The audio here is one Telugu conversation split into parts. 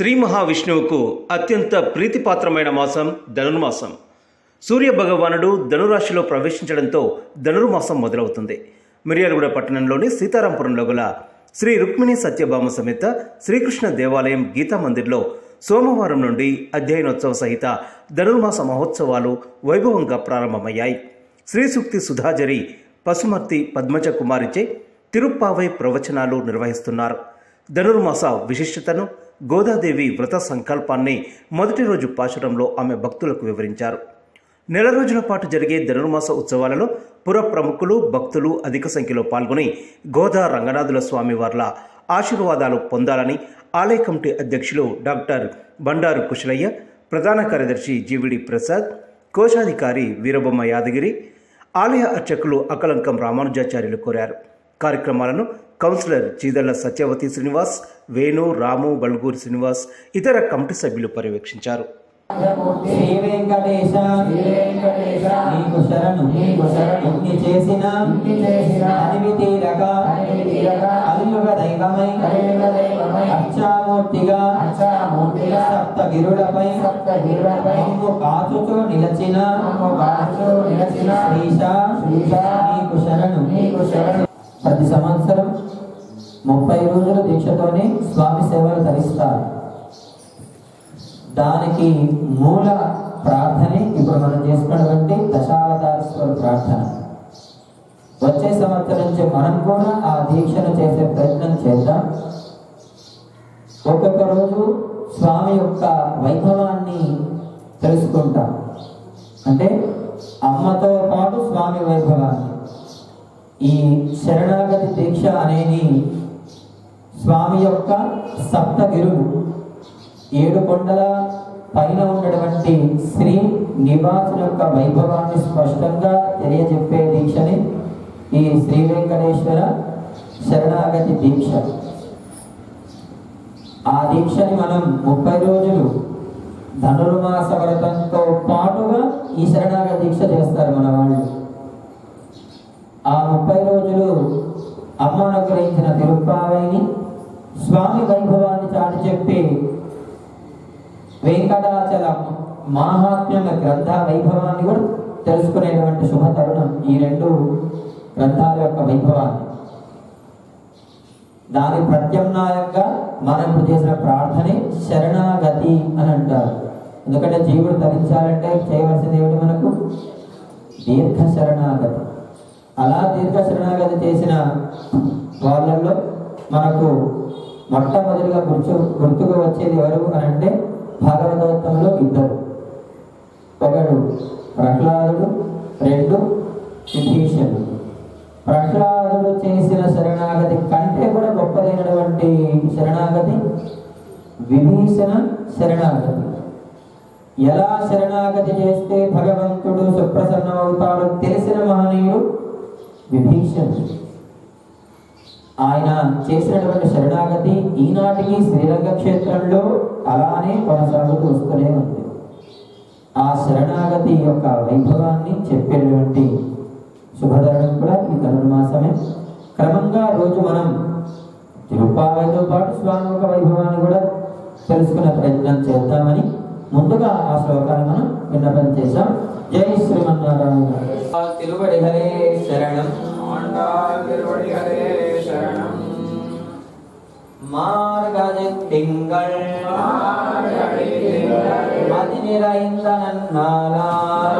శ్రీ మహావిష్ణువుకు అత్యంత ప్రీతిపాత్రమైన మాసం ధనుర్మాసం. సూర్య భగవానుడు ధనురాశిలో ప్రవేశించడంతో ధనుర్మాసం మొదలవుతుంది. మిర్యాలగూడ పట్టణంలోని సీతారాంపురంలో గల శ్రీ రుక్మిణి సత్యభామ సమేత శ్రీకృష్ణ దేవాలయం గీతా మందిర్లో సోమవారం నుండి అధ్యయనోత్సవ సహిత ధనుర్మాస మహోత్సవాలు వైభవంగా ప్రారంభమయ్యాయి. శ్రీ సూక్తి సుధాజరి పశుమర్తి పద్మజ కుమారిచే తిరుప్పావై ప్రవచనాలు నిర్వహిస్తున్నారు. ధనుర్మాస విశిష్టతను గోదాదేవి వ్రత సంకల్పాన్ని మొదటి రోజు పాశురంలో ఆమె భక్తులకు వివరించారు. నెల రోజుల పాటు జరిగే ధనుర్మాస ఉత్సవాలలో పుర ప్రముఖులు భక్తులు అధిక సంఖ్యలో పాల్గొని గోదా రంగనాథుల స్వామి వార్ల ఆశీర్వాదాలు పొందాలని ఆలయ కమిటీ అధ్యక్షులు డాక్టర్ బండారు కుశలయ్య ప్రధాన కార్యదర్శి జీవిడి ప్రసాద్ కోశాధికారి వీరబొమ్మ యాదగిరి ఆలయ అర్చకులు అకలంకం రామానుజాచార్యులు కోరారు. కార్యక్రమాలను కౌన్సిలర్ చీదళ్ళ సత్యవతి శ్రీనివాస్ వేణు రాము బల్గూరి శ్రీనివాస్ ఇతర కమిటీ సభ్యులు పర్యవేక్షించారు. శ్రీ వెంకటేశ నీకు శరణు ఇన్ని చేసిన అనివి తీరక దైవమై మమ్ము కాచుచు నిలచిన శ్రీశ నీకు శరణు. ప్రతి సంవత్సరం ముప్పై రోజుల దీక్షతోనే స్వామి సేవలు ధరిస్తారు దానికి మూల ప్రార్థనే ఇప్పుడు మనం చేసుకున్నటువంటి దశావతారేశ్వర ప్రార్థన. వచ్చే సంవత్సరం నుంచి మనం కూడా ఆ దీక్షను చేసే ప్రయత్నం చేద్దాం. ఒక్కొక్క రోజు స్వామి యొక్క వైభవాన్ని తెలుసుకుంటాం. అంటే అమ్మతో పాటు స్వామి వైభవాన్ని. ఈ శరణాగతి దీక్ష అనేది స్వామి యొక్క సప్తగిరులు ఏడు కొండల పైన ఉన్నటువంటి శ్రీ నివాసుల యొక్క వైభవాన్ని స్పష్టంగా తెలియజెప్పే దీక్షని ఈ శ్రీ వెంకటేశ్వర శరణాగతి దీక్ష. ఆ దీక్షని మనం ముప్పై రోజులు ధనుర్మాస వ్రతంతో పాటుగా ఈ శరణాగతి దీక్ష చేస్తారు మన వాళ్ళు. ఆ ముప్పై రోజులు అమ్మ అనుగ్రహించిన తిరుప్పావైని స్వామి వైభవాన్ని చాటి చెప్పి వెంకటాచల మహాత్మ్యం గ్రంథ వైభవాన్ని కూడా తెలుసుకునేటువంటి శుభ తరుణం ఈ రెండు గ్రంథాల యొక్క వైభవాన్ని దాని ప్రత్యామ్నాయంగా మనం చేసిన ప్రార్థనే శరణాగతి అని అంటారు. ఎందుకంటే జీవుడు తరించాలంటే చేయవలసింది ఏమిటి మనకు? దీర్ఘ శరణాగతి అలా దీర్ఘ శరణాగతి చేసిన వాళ్ళల్లో మనకు మొట్టమొదటిగా గుర్తు గుర్తుకు వచ్చేది ఎవరు అని అంటే భాగవతోత్తంలో ఇద్దరు. ఒకడు ప్రహ్లాదుడు రెండు విభీషణుడు. ప్రహ్లాదుడు చేసిన శరణాగతి కంటే కూడా గొప్పదైనటువంటి శరణాగతి విభీషణ శరణాగతి. ఎలా శరణాగతి చేస్తే భగవంతుడు సుప్రసన్నమవుతాడో తెలిసిన మహనీయుడు విభీషణుడు. ఆయన చేసినటువంటి శరణాగతి ఈనాటికి శ్రీరంగ క్షేత్రంలో అలానే కొనసాగుతూ వస్తూనే ఉంది. ఆ శరణాగతి యొక్క వైభవాన్ని చెప్పేటువంటి శుభధరణం కూడా ఈ ధనుర్మాసమే క్రమంగా రోజు మనం తిరుపావైతో పాటు స్వామి యొక్క వైభవాన్ని కూడా తెలుసుకునే ప్రయత్నం చేద్దామని ముందుగా ఆ శ్లోకాన్ని మనం విన్నపం చేశాం జై శ్రీమన్నారాయణ తిరువడి హరే శరణం மார்கழித் திங்கள் மதி நிறைந்த நன்னாளார்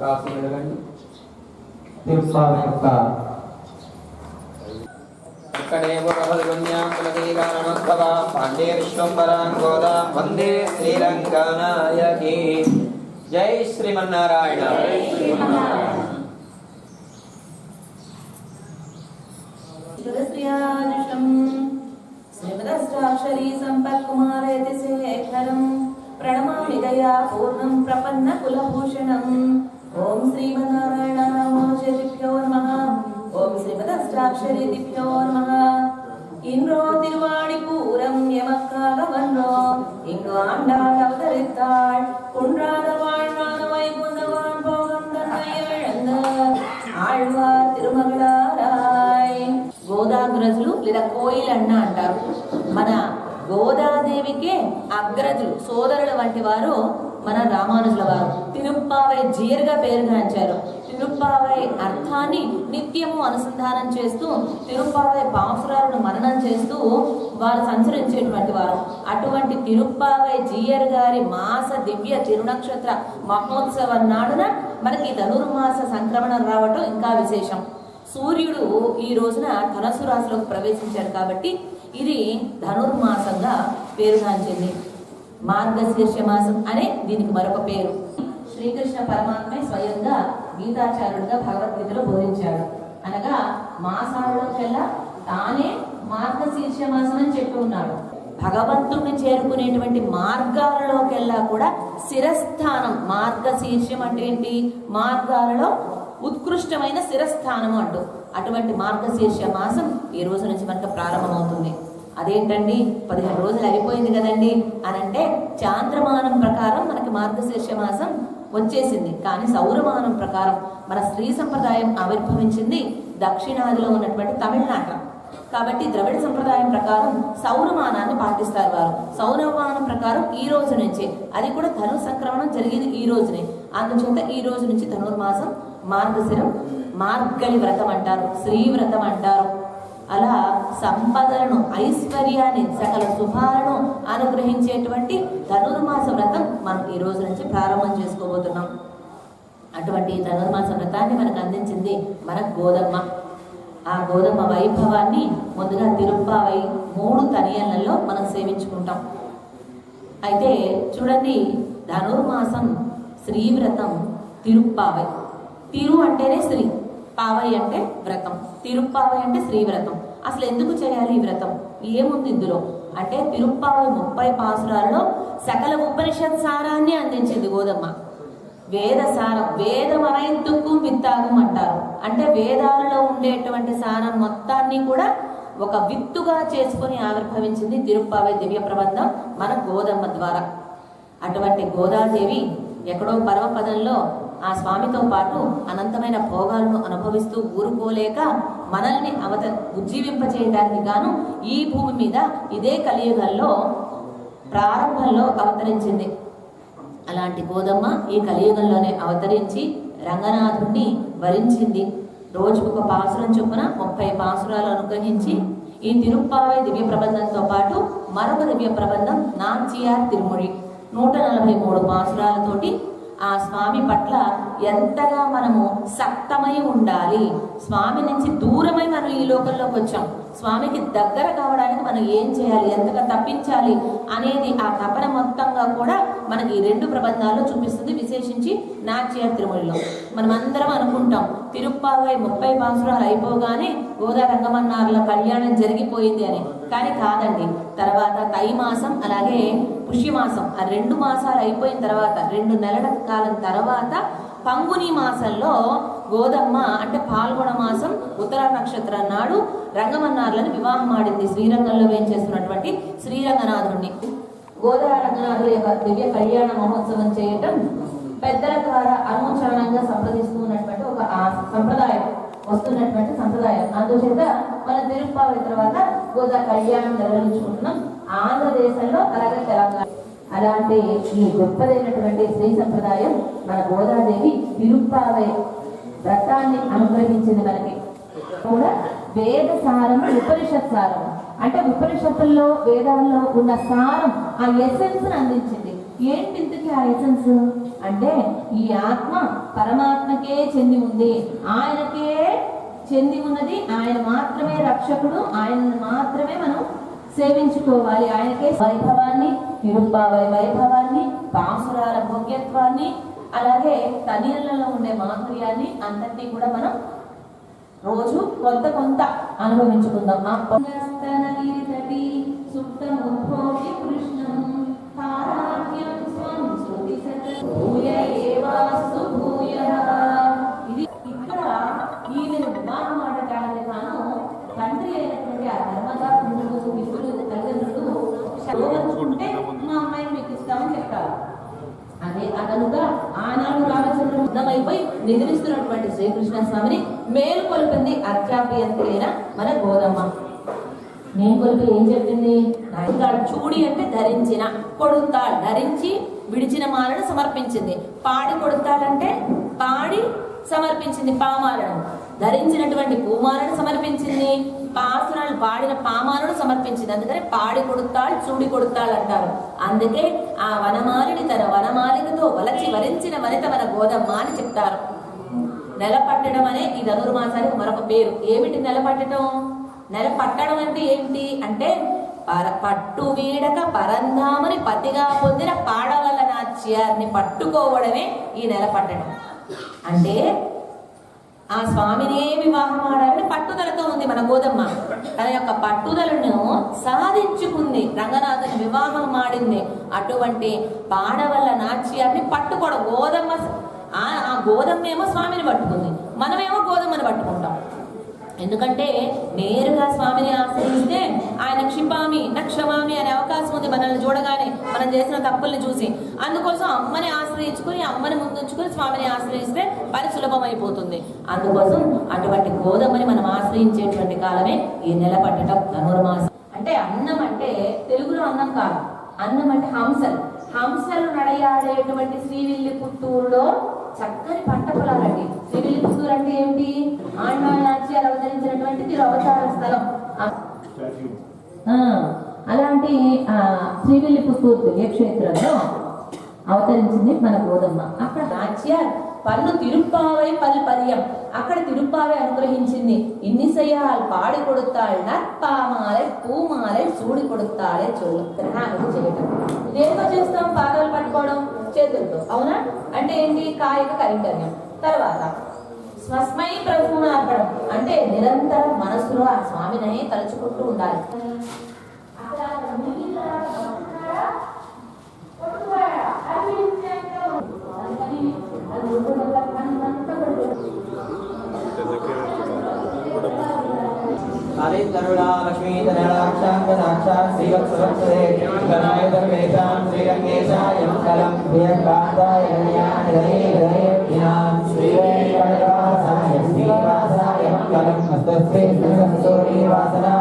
సుఖాసనం ఎడగండి తిరుపాల యొక్క పాండే విశ్వంబరాన్ గోదా. వందే శ్రీరంగనాయకి జై శ్రీమన్నారాయణ. శ్రీమదష్టాక్షరీ సంపత్కుమారేతి శేఖరం ప్రణమామి దయా పూర్ణం ప్రపన్న కులభూషణం ఓం శ్రీమన్నారాయణ రామానుజదిభ్యో నమ ఓం శ్రీమదష్టాక్షరీ దిభ్యో నమ இன்றோ திருவாடிப்பூரம் எமக்காக வந்தோம் இங்கு ஆண்டாள் அவதரித்தாள் குன்றாத வாழ்வான வைகுந்தவான் போகம் தன்னை இழந்த ఆళ్వార్ తిరుమగళారాయ్ గోదాగ్రజులు లేదా కోయిలన్న అంటారు మన గోదాదేవికే అగ్రజులు సోదరుల వంటి వారు మన రామానుజుల వారు తిరుప్పావై జీర్గా పేరుగాంచారు తిరుప్పావై అర్థాన్ని నిత్యము అనుసంధానం చేస్తూ తిరుప్పావై పాసురాలను మననం చేస్తూ వారు సంచరించేటువంటి వారు. అటువంటి తిరుప్పావై జీయర్ గారి మాస దివ్య తిరునక్షత్ర మహోత్సవం నాడున మనకి ధనుర్మాస సంక్రమణం రావటం ఇంకా విశేషం. సూర్యుడు ఈ రోజున ధనస్సు రాశిలోకి ప్రవేశించాడు కాబట్టి ఇది ధనుర్మాసంగా పేరుగాంచింది మార్గశీర్ష మాసం అనే దీనికి మరొక పేరు. శ్రీకృష్ణ పరమాత్మే స్వయంగా గీతాచార్యుడిగా భగవద్గీతలో బోధించాడు. అనగా మాసాలలోకెల్లా తానే మార్గశీర్ష మాసం అని చెప్పి ఉన్నాడు. భగవంతుడిని చేరుకునేటువంటి మార్గాలలోకెల్లా కూడా శిరస్థానం మార్గశీర్షం అంటే ఏంటి? మార్గాలలో ఉత్కృష్టమైన శిరస్థానం అంటూ. అటువంటి మార్గశీర్ష మాసం ఈ రోజు నుంచి మనకు ప్రారంభమవుతుంది. అదేంటండి? పదిహేను రోజులు అయిపోయింది కదండి. అని అంటే చాంద్రమానం ప్రకారం మనకి మార్గశీర్ష మాసం వచ్చేసింది కానీ సౌరమానం ప్రకారం మన స్త్రీ సంప్రదాయం ఆవిర్భవించింది దక్షిణాదిలో ఉన్నటువంటి తమిళనాట కాబట్టి ద్రవిడ సంప్రదాయం ప్రకారం సౌరమానాన్ని పాటిస్తారు వారు. సౌరమానం ప్రకారం ఈ రోజు నుంచే. అది కూడా ధను సంక్రమణం జరిగింది ఈ రోజునే. అందుచేత ఈ రోజు నుంచి ధనుర్మాసం మార్గశిరం మార్గళి వ్రతం అంటారు. శ్రీ వ్రతం అంటారు. అలా సంపదలను ఐశ్వర్యాన్ని సకల శుభాలను అనుగ్రహించేటువంటి ధనుర్మాస వ్రతం మనం ఈ రోజు నుంచి ప్రారంభం చేసుకోబోతున్నాం. అటువంటి ధనుర్మాస వ్రతాన్ని మనకు అందించింది మన గోధుమ ఆ గోధుమ వైభవాన్ని ముందుగా తిరుప్పావై మూడు తనియలలో మనం సేవించుకుంటాం. అయితే చూడండి ధనుర్మాసం శ్రీవ్రతం తిరుప్పావై. తిరు అంటేనే స్త్రీ పావై అంటే వ్రతం. తిరుప్పావై అంటే స్త్రీ వ్రతం అసలు ఎందుకు చేయాలి ఈ వ్రతం? ఏముంది ఇందులో? అంటే తిరుప్పావై ముప్పై పాసురాల్లో సకల ఉపనిషత్ సారాన్ని అందించింది గోదమ్మ. వేద సారం వేదం అరైతుకు విత్తాగం అంటారు. అంటే వేదాలలో ఉండేటువంటి సారం మొత్తాన్ని కూడా ఒక విత్తుగా చేసుకొని ఆవిర్భవించింది తిరుప్పావై దివ్య ప్రబంధం మన గోదమ్మ ద్వారా. అటువంటి గోదాదేవి ఎక్కడో పరమపదంలో ఆ స్వామితో పాటు అనంతమైన భోగాలను అనుభవిస్తూ ఊరుకోలేక మనల్ని అవత ఉజ్జీవింపచేయడానికి గాను ఈ భూమి మీద ఇదే కలియుగంలో ప్రారంభంలో అవతరించింది. అలాంటి గోదమ్మ ఈ కలియుగంలోనే అవతరించి రంగనాథుణ్ణి వరించింది. రోజుకొక పాసురం చొప్పున ముప్పై పాసురాలు అనుగ్రహించి ఈ తిరుప్పావై దివ్య ప్రబంధంతో పాటు మరొక దివ్య ప్రబంధం నాంచియార్ తిరుమొഴി నూట నలభై మూడు పాసురాలతోటి ఆ స్వామి పట్ల ఎంతగా మనము సక్తమై ఉండాలి. స్వామి నుంచి దూరమై మనం ఈ లోకంలోకి వచ్చాం. స్వామికి దగ్గర కావడానికి మనం ఏం చేయాలి? ఎంతగా తప్పించాలి? అనేది ఆ తపన మొత్తంగా కూడా మనకి ఈ రెండు ప్రబంధాల్లో చూపిస్తుంది విశేషించి నాట్య తిరుమలలో. మనం అందరం అనుకుంటాం తిరుప్పావై ముప్పై పాసురాలు అయిపోగానే గోదా రంగమన్నారుల కళ్యాణం జరిగిపోయింది అని. కానీ కాదండి తర్వాత తైమాసం అలాగే పుష్యమాసం ఆ రెండు మాసాలు అయిపోయిన తర్వాత రెండు నెలల కాలం తర్వాత పంగుని మాసంలో గోదమ్మ అంటే పాల్గొన మాసం ఉత్తర నక్షత్రం నాడు రంగమన్నారులను వివాహం ఆడింది. శ్రీరంగంలో వేయించేస్తున్నటువంటి శ్రీరంగనాథుడిని? గోదా రంగనాథుడి యొక్క దివ్య కళ్యాణ మహోత్సవం చేయటం పెద్దల ద్వారా అనుచరణంగా సంప్రదిస్తూ ఉన్నటువంటి ఒక సంప్రదాయం వస్తున్నటువంటి సంప్రదాయం. అందుచేత మన తిరుపతి తర్వాత గోదా కళ్యాణం నిర్వహించుకుంటున్నాం. ఆంధ్రదేశంలో అలాగే తెలంగాణ. అలాంటి ఈ గొప్పదైనటువంటి శ్రీ సంప్రదాయం మన గోదాదేవి తిరుప్పావే వ్రతాన్ని అనుగ్రహించింది మనకి. కూడా వేద సారం ఉపనిషత్ సారం. అంటే ఉపనిషత్తుల్లో వేదాల్లో ఉన్న సారం ఆ ఎసెన్స్ అందించింది. ఏంటి ఇంతకీ ఆ ఎసెన్స్ అంటే ఈ ఆత్మ పరమాత్మకే చెంది ఉంది. ఆయనకే చెంది ఉన్నది. ఆయన మాత్రమే రక్షకుడు. ఆయన మాత్రమే మనం సేవించుకోవాలి ఆయనకే వైభవాన్ని నిరుపావై వైభవాన్ని పాసురాల భోగ్యత్వాన్ని అలాగే తనీళ్ళలో ఉండే మాధుర్యాన్ని అంతటినీ కూడా మనం రోజు కొంత కొంత అనుభవించుకుందాం. ఆ పొంగస్తనగిరితటి కృష్ణం అదే ఆనాడు రామచంద్రుడు యుద్ధమైపోయి నిద్రిస్తున్నటువంటి శ్రీకృష్ణ స్వామిని మేలు కొలిపింది అత్యాప్రియంతులైన మన గోదమ్మ. నేను కొలిపి ఏం చెప్పింది? చూడి అంటే ధరించిన కొడుతాడు ధరించి విడిచిన మాలను సమర్పించింది. పాడి కొడుతాడంటే పాడి సమర్పించింది పామాలను. ధరించినటువంటి పూమాలను సమర్పించింది. పాసురాలు పాడిన పామాలను సమర్పించింది. అందుకని పాడి కొడుతాళ్ చూడి కొడుతాళ్ అంటారు. అందుకే ఆ వనమాలిని తన వనమాలికతో వలచి వరించిన వనిత మన గోదమ్మ అని చెప్తారు. నెల పట్టడం అనే ఈ ధనుర్మాసానికి మరొక పేరు. ఏమిటి నెల పట్టడం నెల పట్టడం అంటే ఏమిటి? అంటే పర పట్టు వీడక పరంధామని పతిగా పొందిన పాడవల్ల నాచ్యాన్ని పట్టుకోవడమే ఈ నెల పట్టడం అంటే ఆ స్వామినే వివాహం ఆడాలని పట్టుదలతో ఉంది మన గోదమ్మ. తన యొక్క పట్టుదలను సాధించుకుంది. రంగనాథుని వివాహం ఆడింది. అటువంటి పాడవల్ల నాట్యాన్ని పట్టుకోవడం గోదమ్మ ఆ ఆ గోదమ్మ ఏమో స్వామిని పట్టుకుంది. మనమేమో గోధుమని పట్టుకుంటాం. ఎందుకంటే నేరుగా స్వామిని ఆశ్రయిస్తే ఆయన క్షిపామి నక్షమామి అనే అవకాశం ఉంది మనల్ని చూడగానే మనం చేసిన తప్పుల్ని చూసి. అందుకోసం అమ్మని ఆశ్రయించుకుని అమ్మని ముందుంచుకుని స్వామిని ఆశ్రయిస్తే పని సులభమైపోతుంది. అందుకోసం అటువంటి గోధుమని మనం ఆశ్రయించేటువంటి కాలమే ఈ నెల పట్టడం ధనుర్మాసం. అంటే అన్నం అంటే తెలుగులో అన్నం కాదు. అన్నం అంటే హంసలు. హంసలు నడయాడేటువంటి శ్రీవిల్లి పుత్తూరులో చక్కని పంట పొలాలండి. శ్రీవిల్లి పుత్తూరు అంటే ఏమిటి? ఆండానాచ్యాలు అవతరించినటువంటి తిరు అవతార స్థలం. అలాంటి ఆ, శ్రీవిల్లి పుత్తూరు దివ్యక్షేత్రంలో అవతరించింది మన గోదమ్మ అక్కడ నాచ్యార్ పన్ను తిరుప్పావై పల్ పర్యం అక్కడ తిరుప్పావై అనుగ్రహించింది. ఇన్నిసయాల్ పాడి కొడుతాள் నర్పామాలై పూమాలై సూడి కొడుతాళే చోళ్ళు చేయటం దేంతో చేస్తాం పాదాలు పట్టుకోవడం? చేతులతో. అవునా? అంటే ఏంటి? కాయిక కైంకర్యం తర్వాత స్వస్మై ప్రభునార్పణం అంటే నిరంతరం మనసులో ఆ స్వామినే తలుచుకుంటూ ఉండాలి. हरे करुणा लक्ष्मी धनराक्षां गणाक्षां श्रीवत्सवत्सरे गणाय धर्मेशां श्रीरङ्गेशाय मङ्गलं प्रियकान्ताय हरियाँ हरे हरे ज्ञां श्रीवेङ्कटवासाय श्रीवासाय मङ्गलम् हस्तस्ते सहसोरी वासना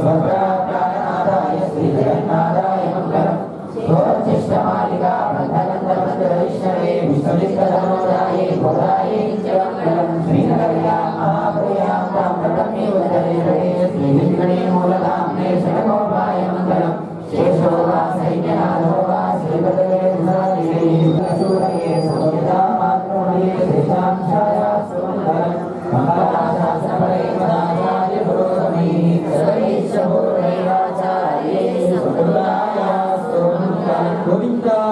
పరమాత్మనే స్వర్గప్రాణనాథాయ శ్రీజగన్నాథాయ మంగళం నిత్యమంగళం శ్రీనగర్యా మహాప్రయాం తాం మూలధామ్నే మంగళం సూరయే సౌర్యదా